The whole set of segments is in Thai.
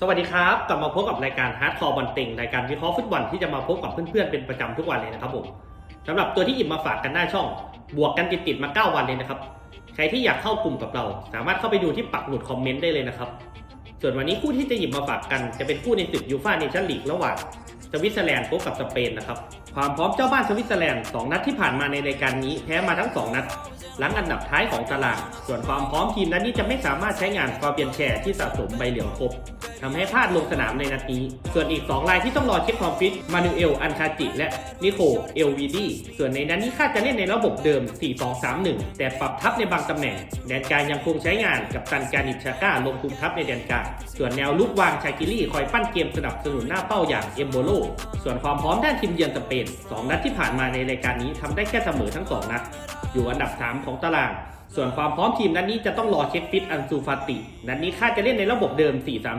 สวัสดีครับ กลับมาพบกับรายการฮาร์ดคอร์บอลติงรายการวิเคราะห์ฟุตบอลที่จะมาพบกับเพื่อนๆเป็นประจำทุกวันเลยนะครับผมสำหรับตัวที่หยิบมาฝากกันหน้าช่อง บวกกันติดๆมา 9 วันเลยนะครับ ใครที่อยากเข้ากลุ่มกับเรา สามารถเข้าไปดูที่ปักหมุดคอมเมนต์ได้เลยนะครับ ส่วนวันนี้คู่ที่จะหยิบมาฝากกันจะเป็นคู่ในศึกยูฟ่าเนชั่นลีกระหว่างสวิตเซอร์แลนด์พบกับสเปนนะครับ ความพร้อมเจ้าบ้านสวิตเซอร์แลนด์สองนัดที่ผ่านมาในรายการนี้แพ้มาทั้งสองนัดหลังอันดับท้ายของตาราง ส่วนความพร้อมทีมนั้นนี่จะไม่สามารถใช้งานฟาเบียนแชร์ที่สะสมใบเหลืองครบ ทำให้พลาดลงสนามในนัดนี้ ส่วนอีก 2 รายที่ต้องรอเช็คความฟิต มานูเอล อันคาจิ และนิโค เอลวีดี ส่วนในนั้นนี่คาดจะเล่นในระบบเดิม 4-2-3-1 แต่ปรับทับในบางตำแหน่ง แดนกลางยังคงใช้งานกับตันการิชาก้าลงคุมทัพในแดนกลาง ส่วนแนวลุกวางชากิลี่คอยปั้นเกมสนับสนุนหน้าเป้าอย่างเอมโบโล ส่วนความพร้อมด้านทีมเยือนสเปนสองนัดที่ผ่านมาในรายการนี้ทำได้แค่เสมอทั้งสองนัด อยู่อันดับ 3 ของตาราง ส่วนความพร้อมทีมนัดนี้จะต้องรอเช็คฟิตอันซูฟาติ นัดนี้คาดจะเล่นในระบบเดิม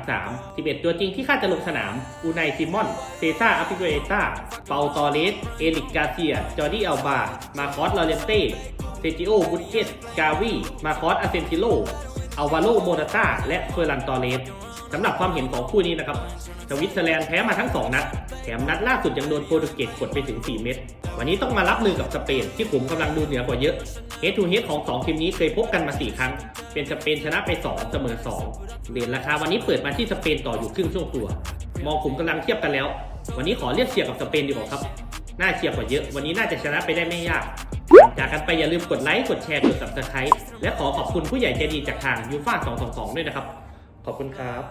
4-3-3 11 ตัวจริงที่คาดจะลงสนาม อูไนซิมอน เซซ่าอัพิโกเอต้าเปาตอเลส เอลิกกาเซีย จอร์ดี้อัลบา มาคอสลอเรนเต้ เซจิโอบุตเกตกาวี มาคอสอาเซนติโลอัลวาโลโมนาตาและเฟอร์รันตอเลส สำหรับความเห็นของคู่นี้นะครับสวิตเซอร์แลนด์แพ้มาทั้ง 2 นัด แถมนัดล่าสุดยังโดนโปรตุเกสกดไปถึง 4 เม็ดวันนี้ต้องมารับมือกับสเปนที่ขุมกำลังดูเหนือกว่าเยอะเฮดทูเฮดของ 2 ทีมนี้เคยพบกันมา 4 ครั้ง เป็นสเปนชนะไป 2 เสมอ 2เหรียญราคาวันนี้เปิดมาที่สเปนต่ออยู่ครึ่งช่วงตัว มองขุมกำลังเทียบกันแล้ว วันนี้ขอเรียกเชียร์กับสเปนดีกว่าครับน่าเชียร์กว่าเยอะ วันนี้น่าจะชนะไปได้ไม่ยากจากกันไปอย่าลืมกดไลค์กดแชร์กด subscribe และขอขอบคุณผู้ใหญ่ใจดีจากทางยูฟ่า222 ด้วยนะครับ อบคุณครับ